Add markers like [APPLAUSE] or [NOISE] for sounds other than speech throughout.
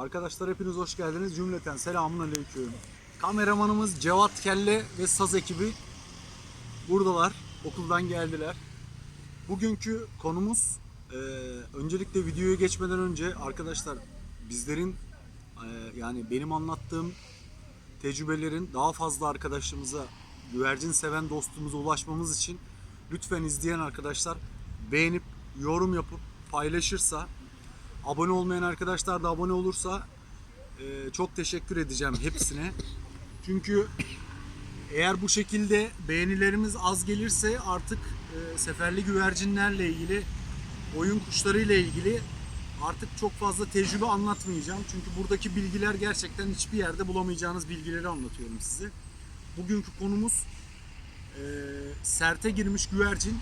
Arkadaşlar hepiniz hoş geldiniz. Cümleten selamun aleyküm. Kameramanımız Cevat Kelle ve Saz ekibi buradalar. Okuldan geldiler. Bugünkü konumuz e, öncelikle videoya geçmeden önce arkadaşlar bizlerin e, yani benim anlattığım tecrübelerin daha fazla arkadaşlarımıza güvercin seven dostumuza ulaşmamız için lütfen izleyen arkadaşlar beğenip yorum yapıp paylaşırsa abone olmayan arkadaşlar da abone olursa e, çok teşekkür edeceğim hepsine. Çünkü eğer bu şekilde beğenilerimiz az gelirse artık e, seferli güvercinlerle ilgili oyun kuşlarıyla ilgili artık çok fazla tecrübe anlatmayacağım. Çünkü buradaki bilgiler gerçekten hiçbir yerde bulamayacağınız bilgileri anlatıyorum size. Bugünkü konumuz e, serte girmiş güvercin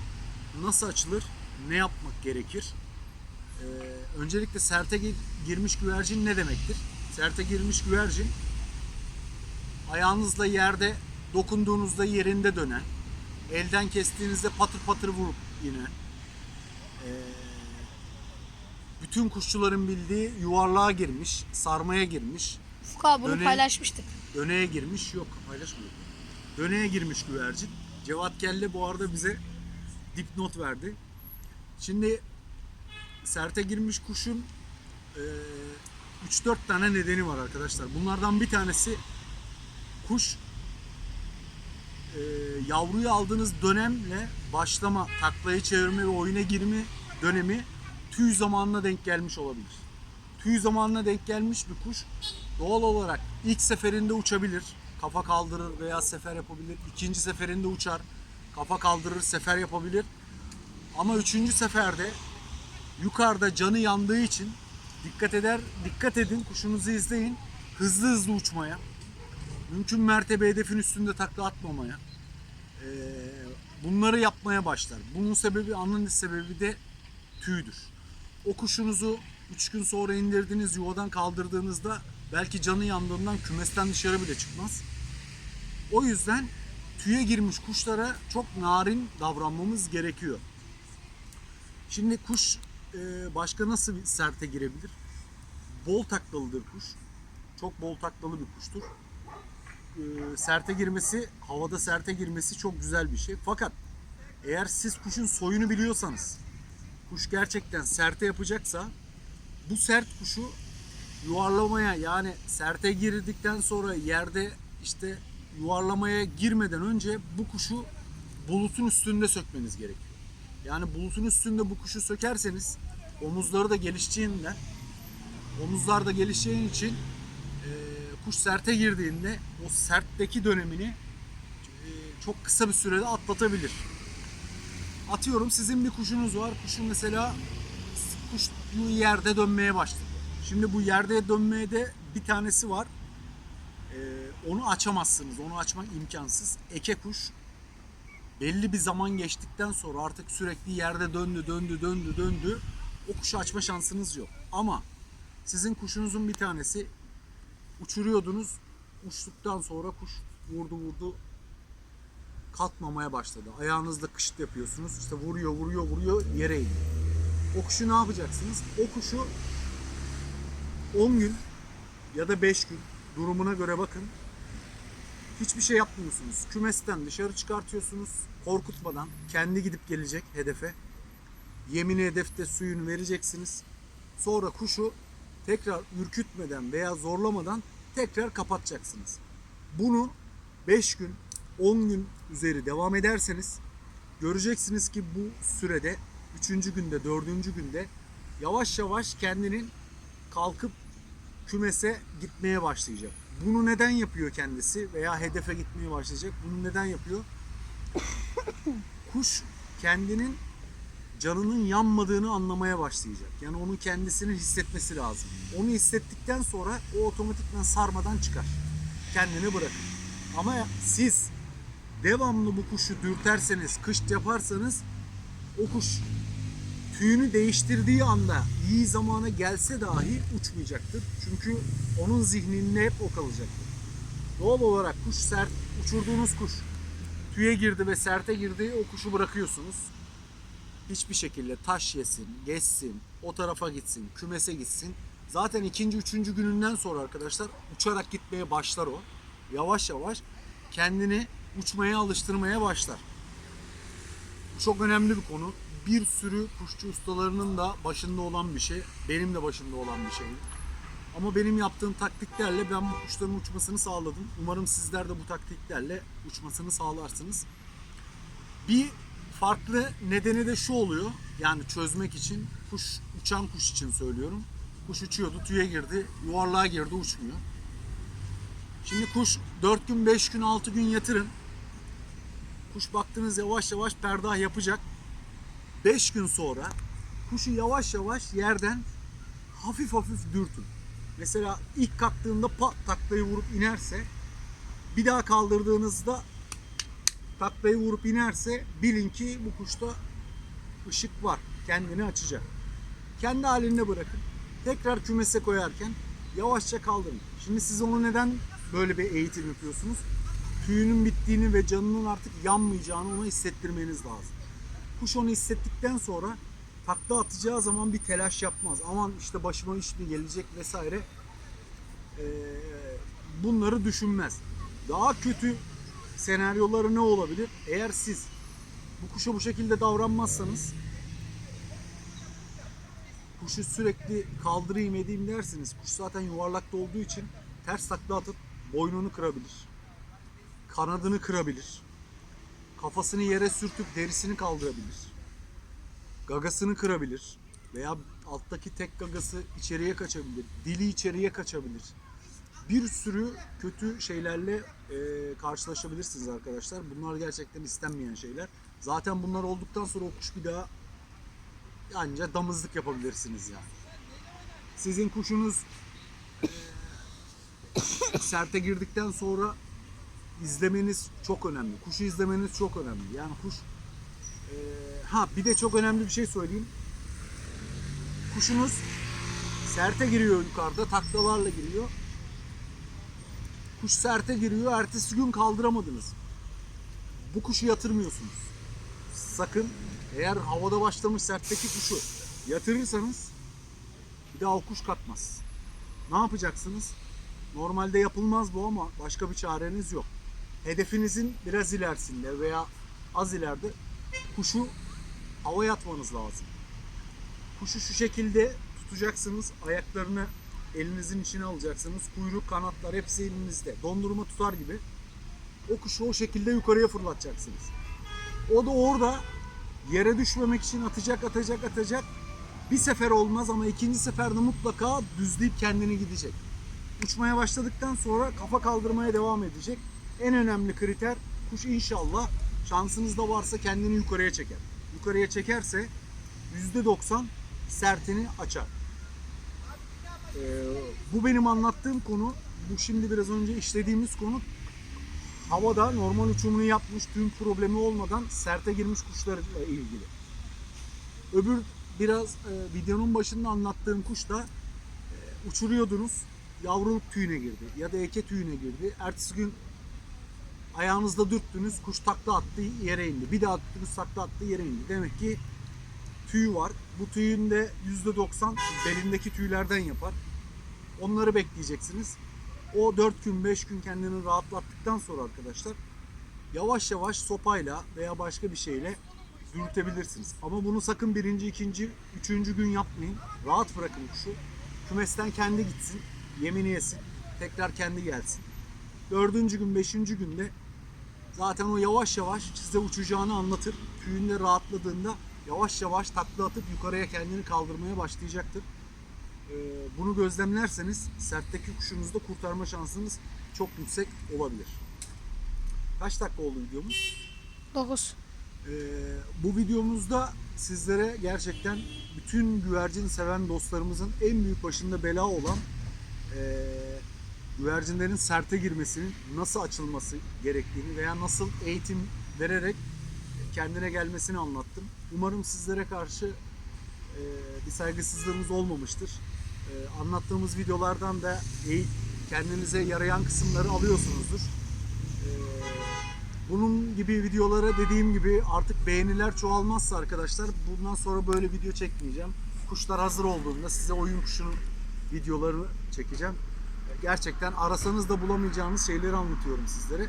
nasıl açılır, ne yapmak gerekir? E, öncelikle serte gi- girmiş güvercin ne demektir? Serte girmiş güvercin ayağınızla yerde dokunduğunuzda yerinde dönen, elden kestiğinizde patır patır vurup yine e, bütün kuşçuların bildiği yuvarlığa girmiş, sarmaya girmiş, Ufuk abi bunu Döne- paylaşmıştık. Döneğe girmiş yok paylaşmadık. Döneğe girmiş güvercin. Cevat Kelle bu arada bize dipnot verdi. Şimdi serte girmiş kuşun e, 3-4 tane nedeni var arkadaşlar. Bunlardan bir tanesi kuş e, yavruyu aldığınız dönemle başlama, taklayı çevirme ve oyuna girme dönemi tüy zamanına denk gelmiş olabilir. Tüy zamanına denk gelmiş bir kuş doğal olarak ilk seferinde uçabilir, kafa kaldırır veya sefer yapabilir. İkinci seferinde uçar, kafa kaldırır, sefer yapabilir. Ama üçüncü seferde yukarıda canı yandığı için dikkat eder, dikkat edin, kuşunuzu izleyin. Hızlı hızlı uçmaya, mümkün mertebe hedefin üstünde takla atmamaya, bunları yapmaya başlar. Bunun sebebi, anın sebebi de tüydür. O kuşunuzu 3 gün sonra indirdiğiniz yuvadan kaldırdığınızda belki canı yandığından kümesten dışarı bile çıkmaz. O yüzden tüye girmiş kuşlara çok narin davranmamız gerekiyor. Şimdi kuş e, başka nasıl bir serte girebilir? Bol taklalıdır kuş. Çok bol taklalı bir kuştur. E, serte girmesi, havada serte girmesi çok güzel bir şey. Fakat eğer siz kuşun soyunu biliyorsanız, kuş gerçekten serte yapacaksa bu sert kuşu yuvarlamaya yani serte girdikten sonra yerde işte yuvarlamaya girmeden önce bu kuşu bulutun üstünde sökmeniz gerekiyor. Yani bulutun üstünde bu kuşu sökerseniz omuzları da gelişeceğinden omuzlar da gelişeceğin için e, kuş serte girdiğinde o sertteki dönemini e, çok kısa bir sürede atlatabilir. Atıyorum sizin bir kuşunuz var. Kuşun mesela kuş yerde dönmeye başladı. Şimdi bu yerde dönmeye de bir tanesi var. Ee, onu açamazsınız. Onu açmak imkansız. Eke kuş belli bir zaman geçtikten sonra artık sürekli yerde döndü, döndü, döndü, döndü. O kuşu açma şansınız yok. Ama sizin kuşunuzun bir tanesi uçuruyordunuz. Uçtuktan sonra kuş vurdu vurdu kalkmamaya başladı. Ayağınızla kışıt yapıyorsunuz. İşte vuruyor, vuruyor, vuruyor yere iniyor. O kuşu ne yapacaksınız? O kuşu 10 gün ya da 5 gün durumuna göre bakın. Hiçbir şey yapmıyorsunuz. Kümesten dışarı çıkartıyorsunuz. Korkutmadan kendi gidip gelecek hedefe. Yemini hedefte suyunu vereceksiniz. Sonra kuşu tekrar ürkütmeden veya zorlamadan tekrar kapatacaksınız. Bunu 5 gün, 10 gün üzeri devam ederseniz göreceksiniz ki bu sürede 3. günde, 4. günde yavaş yavaş kendinin kalkıp kümese gitmeye başlayacak. Bunu neden yapıyor kendisi veya hedefe gitmeye başlayacak? Bunu neden yapıyor? Kuş kendinin canının yanmadığını anlamaya başlayacak. Yani onun kendisinin hissetmesi lazım. Onu hissettikten sonra o otomatikman sarmadan çıkar. Kendini bırakır. Ama siz devamlı bu kuşu dürterseniz, kışt yaparsanız o kuş tüyünü değiştirdiği anda iyi zamana gelse dahi uçmayacaktır. Çünkü onun zihninde hep o kalacaktır. Doğal olarak kuş sert, uçurduğunuz kuş tüye girdi ve serte girdi o kuşu bırakıyorsunuz. Hiçbir şekilde taş yesin, geçsin, o tarafa gitsin, kümese gitsin Zaten ikinci, üçüncü gününden sonra arkadaşlar uçarak gitmeye başlar o. Yavaş yavaş kendini uçmaya alıştırmaya başlar. Çok önemli bir konu. Bir sürü kuşçu ustalarının da başında olan bir şey. Benim de başında olan bir şey. Ama benim yaptığım taktiklerle ben bu kuşların uçmasını sağladım. Umarım sizler de bu taktiklerle uçmasını sağlarsınız. Bir farklı nedeni de şu oluyor. Yani çözmek için kuş uçan kuş için söylüyorum. Kuş uçuyordu, tüye girdi, yuvarlığa girdi, uçmuyor. Şimdi kuş 4 gün, 5 gün, 6 gün yatırın. Kuş baktınız yavaş yavaş perdah yapacak. 5 gün sonra kuşu yavaş yavaş yerden hafif hafif dürtün. Mesela ilk kalktığında pat taklayı vurup inerse bir daha kaldırdığınızda taklayı vurup inerse bilin ki bu kuşta ışık var. Kendini açacak. Kendi halinde bırakın. Tekrar kümese koyarken yavaşça kaldırın. Şimdi siz onu neden böyle bir eğitim yapıyorsunuz? Tüyünün bittiğini ve canının artık yanmayacağını ona hissettirmeniz lazım. Kuş onu hissettikten sonra takla atacağı zaman bir telaş yapmaz. Aman işte başıma iş mi gelecek vesaire. Ee, bunları düşünmez. Daha kötü senaryoları ne olabilir? Eğer siz bu kuşa bu şekilde davranmazsanız kuşu sürekli kaldırayım edeyim dersiniz. Kuş zaten yuvarlakta olduğu için ters takla atıp boynunu kırabilir. Kanadını kırabilir. Kafasını yere sürtüp derisini kaldırabilir. Gagasını kırabilir. Veya alttaki tek gagası içeriye kaçabilir. Dili içeriye kaçabilir. Bir sürü kötü şeylerle e, karşılaşabilirsiniz arkadaşlar. Bunlar gerçekten istenmeyen şeyler. Zaten bunlar olduktan sonra o kuş bir daha anca damızlık yapabilirsiniz yani. Sizin kuşunuz e, [COUGHS] serte girdikten sonra izlemeniz çok önemli. Kuşu izlemeniz çok önemli. Yani kuş e, ha bir de çok önemli bir şey söyleyeyim. Kuşunuz serte giriyor yukarıda, taklalarla giriyor. Kuş serte giriyor, ertesi gün kaldıramadınız. Bu kuşu yatırmıyorsunuz. Sakın eğer havada başlamış sertteki kuşu yatırırsanız bir daha o kuş katmaz. Ne yapacaksınız? Normalde yapılmaz bu ama başka bir çareniz yok. Hedefinizin biraz ilerisinde veya az ileride kuşu havaya atmanız lazım. Kuşu şu şekilde tutacaksınız. Ayaklarını elinizin içine alacaksınız. Kuyruk, kanatlar hepsi elinizde. Dondurma tutar gibi. O kuşu o şekilde yukarıya fırlatacaksınız. O da orada yere düşmemek için atacak, atacak, atacak. Bir sefer olmaz ama ikinci seferde mutlaka düzleyip kendini gidecek. Uçmaya başladıktan sonra kafa kaldırmaya devam edecek. En önemli kriter kuş inşallah şansınız da varsa kendini yukarıya çeker. Yukarıya çekerse %90 sertini açar. Ee, bu benim anlattığım konu. Bu şimdi biraz önce işlediğimiz konu havada normal uçumunu yapmış tüm problemi olmadan serte girmiş kuşlarla ilgili. Öbür biraz e, videonun başında anlattığım kuş da e, uçuruyordunuz yavruluk tüyüne girdi ya da eke tüyüne girdi. Ertesi gün ayağınızda dürttünüz kuş takla attı yere indi. Bir daha attınız takla attı yere indi. Demek ki tüy var. Bu tüyün de %90 belindeki tüylerden yapar. Onları bekleyeceksiniz. O 4 gün 5 gün kendini rahatlattıktan sonra arkadaşlar yavaş yavaş sopayla veya başka bir şeyle dürtebilirsiniz. Ama bunu sakın birinci, ikinci, üçüncü gün yapmayın. Rahat bırakın kuşu. Kümesten kendi gitsin, yemini yesin, tekrar kendi gelsin. Dördüncü gün, beşinci günde zaten o yavaş yavaş size uçacağını anlatır. Tüyünde rahatladığında yavaş yavaş takla atıp yukarıya kendini kaldırmaya başlayacaktır. Ee, bunu gözlemlerseniz sertteki kuşunuzda kurtarma şansınız çok yüksek olabilir. Kaç dakika oldu videomuz? 9. Ee, bu videomuzda sizlere gerçekten bütün güvercin seven dostlarımızın en büyük başında bela olan ee, güvercinlerin serte girmesinin nasıl açılması gerektiğini veya nasıl eğitim vererek kendine gelmesini anlattım. Umarım sizlere karşı ee, bir saygısızlığımız olmamıştır. Ee, anlattığımız videolardan da kendinize yarayan kısımları alıyorsunuzdur. Ee, bunun gibi videolara dediğim gibi artık beğeniler çoğalmazsa arkadaşlar bundan sonra böyle video çekmeyeceğim. Kuşlar hazır olduğunda size oyun kuşunu videoları çekeceğim. Gerçekten arasanız da bulamayacağınız şeyleri anlatıyorum sizlere.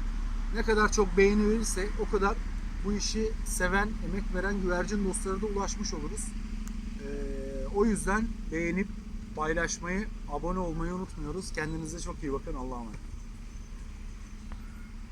Ne kadar çok beğeni verirse o kadar bu işi seven, emek veren güvercin dostlara da ulaşmış oluruz. Ee, o yüzden beğenip paylaşmayı, abone olmayı unutmuyoruz. Kendinize çok iyi bakın. Allah'a emanet.